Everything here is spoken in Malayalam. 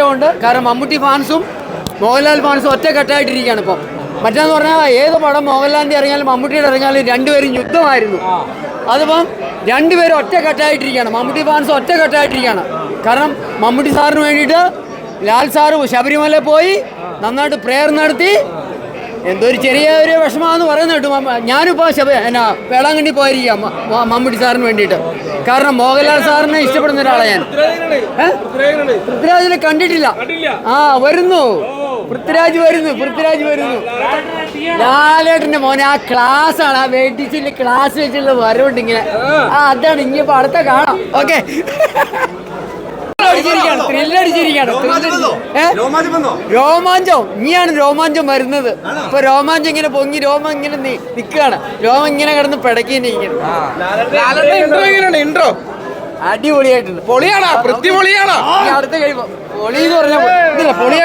ഉണ്ട്. കാരണം മമ്മൂട്ടി ഫാൻസും മോഹൻലാൽ ഫാൻസും ഒറ്റക്കെട്ടായിട്ടിരിക്കുകയാണ് ഇപ്പം. മറ്റേന്ന് പറഞ്ഞാൽ ഏത് പടം മോഹൻലാലിന്റെ ഇറങ്ങിയാലും മമ്മൂട്ടിയുടെ ഇറങ്ങിയാലും രണ്ടുപേരും യുദ്ധമായിരുന്നു. അതിപ്പം രണ്ടുപേരും ഒറ്റക്കെട്ടായിട്ടിരിക്കുകയാണ്. മമ്മൂട്ടി ഫാൻസ് ഒറ്റക്കെട്ടായിട്ടിരിക്കുകയാണ്. കാരണം മമ്മൂട്ടി സാറിന് വേണ്ടിയിട്ട് ലാൽ സാറ് ശബരിമല പോയി നന്നായിട്ട് പ്രെയർ നടത്തി എന്തോ ഒരു ചെറിയ ഒരു വിഷമാന്ന് പറയുന്നത് കേട്ടു. ഞാനിപ്പോ ഞാനിപ്പോൾ ശബ എന്നാ വേളാങ്കണ്ണി പോയിരിക്കാം മമ്മൂട്ടി സാറിന് വേണ്ടിയിട്ട്. കാരണം മോഹൻലാൽ സാറിനെ ഇഷ്ടപ്പെടുന്ന ഒരാളാണ് ഞാൻ? പൃഥ്വിരാജിനെ കണ്ടിട്ടില്ല. ആ വരുന്നു. പൃഥ്വിരാജ് വരുന്നു പൃഥ്വിരാജ് വരുന്നു. ലാലേട്ടന്റെ മോനെ ആ ക്ലാസ് ആണ്. ആ വെയിറ്റിച്ചിൽ ക്ലാസ് വെച്ചിട്ടുള്ള വരവുണ്ട് ഇങ്ങനെ. ആ. അതാണ് ഇനിയിപ്പോ അടുത്ത കാണാം. ഓക്കെ ത്രില്ലടിച്ചിരിക്കുകയാണ്. രോമാഞ്ചം ഇനിയാണ് രോമാഞ്ചം വരുന്നത്. ഇപ്പൊ രോമാഞ്ചം ഇങ്ങനെ പൊങ്ങി രോമം ഇങ്ങനെ നിൽക്കുകയാണ്. രോമം ഇങ്ങനെ കിടന്ന് പിടക്കി ഇൻട്രോ എങ്ങനെയുണ്ട്? ഇൻട്രോ അടിപൊളിയായിട്ടുണ്ട്. പൊളിയാണോ? പൊളിയാണോ? അടുത്ത കഴിയുമ്പോ പൊളി എന്ന് പറഞ്ഞാൽ ഇതില്ല പൊളി